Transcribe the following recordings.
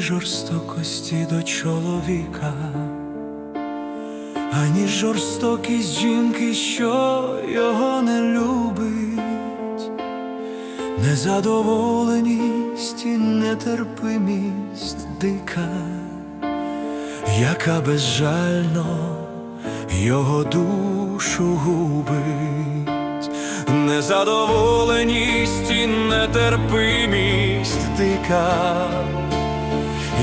жорстокості до чоловіка, ані жорстокість жінки, що його не любить, незадоволеність і нетерпимість дика, яка безжально його душу губить, незадоволеність і нетерпимість дика,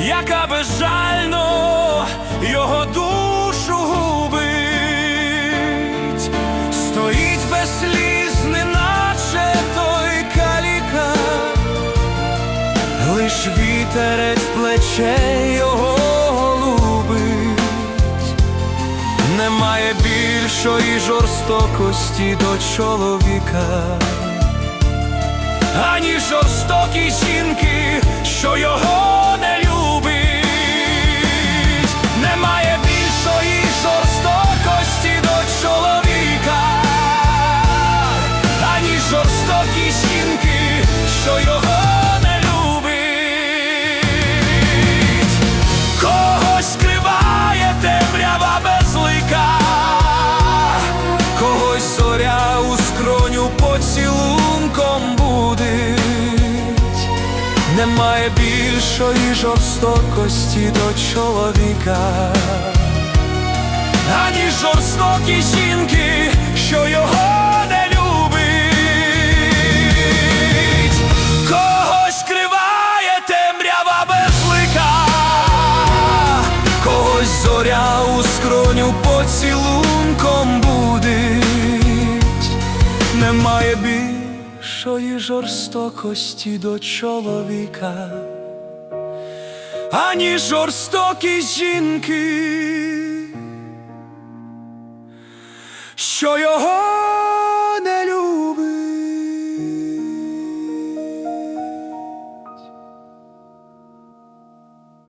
яка безжально його душу губить, стоїть без сліз, неначе той каліка, лиш вітерець плече його голубить. Немає більшої жорстокості до чоловіка, ані жорстокі жінки, що його не любить. Немає більшої жорстокості до чоловіка, ані жорстокі жінки, що його не любить. Когось скриває темрява безлика, когось зоря у скроню поцілунком Немає більшої жорстокості до чоловіка, ані жорстокі жінки, що його не любить. Когось скриває темрява безлика, когось зоря у скроню поцілунком більшої жорстокості до чоловіка, ані жорстокі жінки, що його